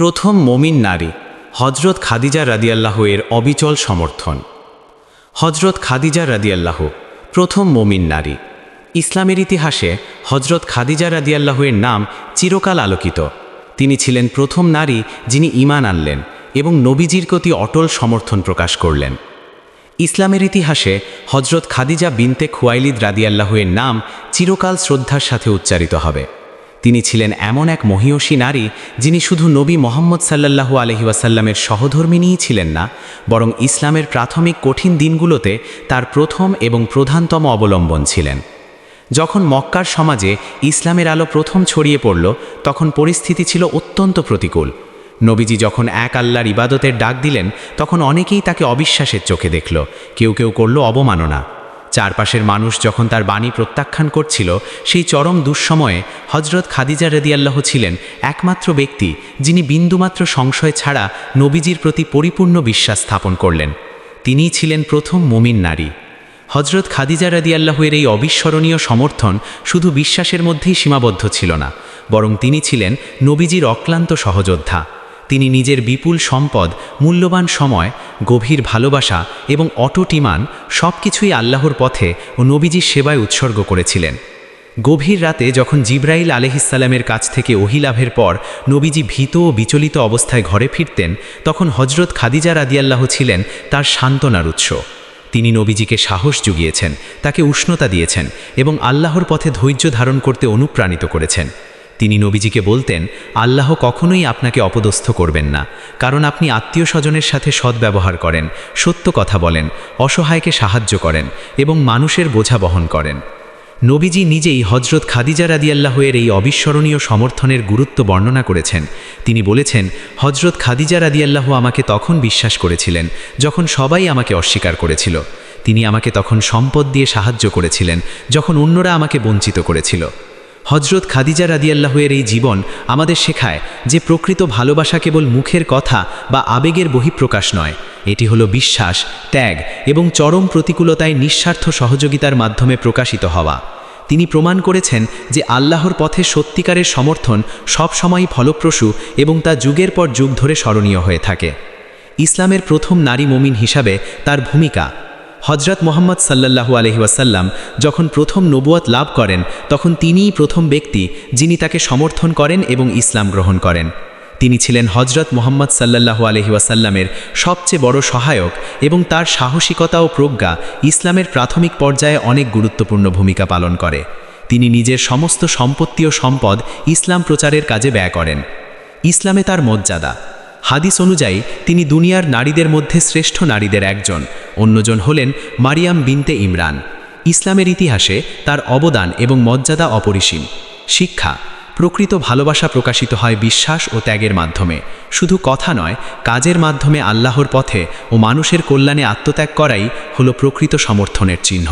প্রথম মমিন নারী হজরত খাদিজা রাদিয়াল্লাহ এর অবিচল সমর্থন। হজরত খাদিজা রাদিয়াল্লাহ প্রথম মমিন নারী। ইসলামের ইতিহাসে হজরত খাদিজা রাদিয়াল্লাহ এর নাম চিরকাল আলোকিত। তিনি ছিলেন প্রথম নারী যিনি ঈমান আনলেন এবং নবীজির প্রতি অটল সমর্থন প্রকাশ করলেন। ইসলামের ইতিহাসে হজরত খাদিজা বিনতে খুয়াইলিদ রাদিয়াল্লাহ এর নাম চিরকাল শ্রদ্ধার সাথে উচ্চারিত হবে। তিনি ছিলেন এমন এক মহিয়সী নারী যিনি শুধু নবী মোহাম্মদ সাল্লাল্লাহু আলহি ওয়াসাল্লামের সহধর্মিনীই ছিলেন না, বরং ইসলামের প্রাথমিক কঠিন দিনগুলোতে তার প্রথম এবং প্রধানতম অবলম্বন ছিলেন। যখন মক্কার সমাজে ইসলামের আলো প্রথম ছড়িয়ে পড়ল, তখন পরিস্থিতি ছিল অত্যন্ত প্রতিকূল। নবীজি যখন এক আল্লাহর ইবাদতের ডাক দিলেন, তখন অনেকেই তাকে অবিশ্বাসের চোখে দেখল, কেউ কেউ করল অবমাননা। চারপাশের মানুষ যখন তার বাণী প্রত্যাখ্যান করছিল, সেই চরম দুঃসময়ে হজরত খাদিজা রদিয়াল্লাহ ছিলেন একমাত্র ব্যক্তি যিনি বিন্দুমাত্র সংশয় ছাড়া নবীজির প্রতি পরিপূর্ণ বিশ্বাস স্থাপন করলেন। তিনিই ছিলেন প্রথম মুমিন নারী। হজরত খাদিজা রাদিয়াল্লাহের এই অবিস্মরণীয় সমর্থন শুধু বিশ্বাসের মধ্যেই সীমাবদ্ধ ছিল না, বরং তিনি ছিলেন নবীজির অক্লান্ত সহযোদ্ধা। তিনি নিজের বিপুল সম্পদ, মূল্যবান সময় গভীর ভালোবাসা এবং অটুট ইমান সব কিছুই আল্লাহর পথে ও নবীজির সেবায় উৎসর্গ করেছিলেন। গভীর রাতে যখন জিব্রাইল আলহিসাল্লামের কাছ থেকে ওহিলাভের পর নবীজি ভীত ও বিচলিত অবস্থায় ঘরে ফিরতেন, তখন হজরত খাদিজা রাদিয়াল্লাহ ছিলেন তার সান্ত্বনার উৎস। তিনি নবীজিকে সাহস জুগিয়েছেন, তাকে উষ্ণতা দিয়েছেন এবং আল্লাহর পথে ধৈর্য ধারণ করতে অনুপ্রাণিত করেছেন। তিনি নবীজিকে বলতেন, আল্লাহ কখনোই আপনাকে অপদস্থ করবেন না, কারণ আপনি আত্মীয় স্বজনের সাথে সদ্ব্যবহার করেন, সত্য কথা বলেন, অসহায়কে সাহায্য করেন এবং মানুষের বোঝা বহন করেন। নবীজি নিজেই হজরত খাদিজা রাদিয়াল্লাহের এই অবিস্মরণীয় সমর্থনের গুরুত্ব বর্ণনা করেছেন। তিনি বলেছেন হজরত খাদিজা রাদিয়াল্লাহ আমাকে তখন বিশ্বাস করেছিলেন, যখন সবাই আমাকে অস্বীকার করেছিল। তিনি আমাকে তখন সম্পদ দিয়ে সাহায্য করেছিলেন, যখন অন্যরা আমাকে বঞ্চিত করেছিল। হজরত খাদিজা রাদিয়াল্লাহের এই জীবন আমাদের শেখায় যে প্রকৃত ভালোবাসা কেবল মুখের কথা বা আবেগের বহিঃপ্রকাশ নয়। এটি হলো বিশ্বাস, ত্যাগ এবং চরম প্রতিকূলতায় নিঃস্বার্থ সহযোগিতার মাধ্যমে প্রকাশিত হওয়া। তিনি প্রমাণ করেছেন যে আল্লাহর পথে সত্যিকারের সমর্থন সবসময়ই ফলপ্রসূ এবং তা যুগের পর যুগ ধরে স্মরণীয় হয়ে থাকে। ইসলামের প্রথম নারী মমিন হিসাবে তার ভূমিকা হজরত মোহাম্মদ সাল্লাল্লাহু আলহিউসাল্লাম যখন প্রথম নবুয়াত লাভ করেন, তখন তিনিই প্রথম ব্যক্তি যিনি তাকে সমর্থন করেন এবং ইসলাম গ্রহণ করেন। তিনি ছিলেন হজরত মোহাম্মদ সাল্লাল্লাহু আলহিউসাল্লামের সবচেয়ে বড় সহায়ক এবং তার সাহসিকতা ও প্রজ্ঞা ইসলামের প্রাথমিক পর্যায়ে অনেক গুরুত্বপূর্ণ ভূমিকা পালন করে। তিনি নিজের সমস্ত সম্পত্তি ও সম্পদ ইসলাম প্রচারের কাজে ব্যয় করেন। ইসলামে তার মর্যাদা। হাদিস অনুযায়ী, তিনি দুনিয়ার নারীদের মধ্যে শ্রেষ্ঠ নারীদের একজন। অন্যজন হলেন মারিয়াম বিনতে ইমরান। ইসলামের ইতিহাসে তার অবদান এবং মর্যাদা অপরিসীম। শিক্ষা, প্রকৃত ভালোবাসা প্রকাশিত হয় বিশ্বাস ও ত্যাগের মাধ্যমে। শুধু কথা নয়, কাজের মাধ্যমে আল্লাহর পথে ও মানুষের কল্যাণে আত্মত্যাগ করাই হলো প্রকৃত সমর্থনের চিহ্ন।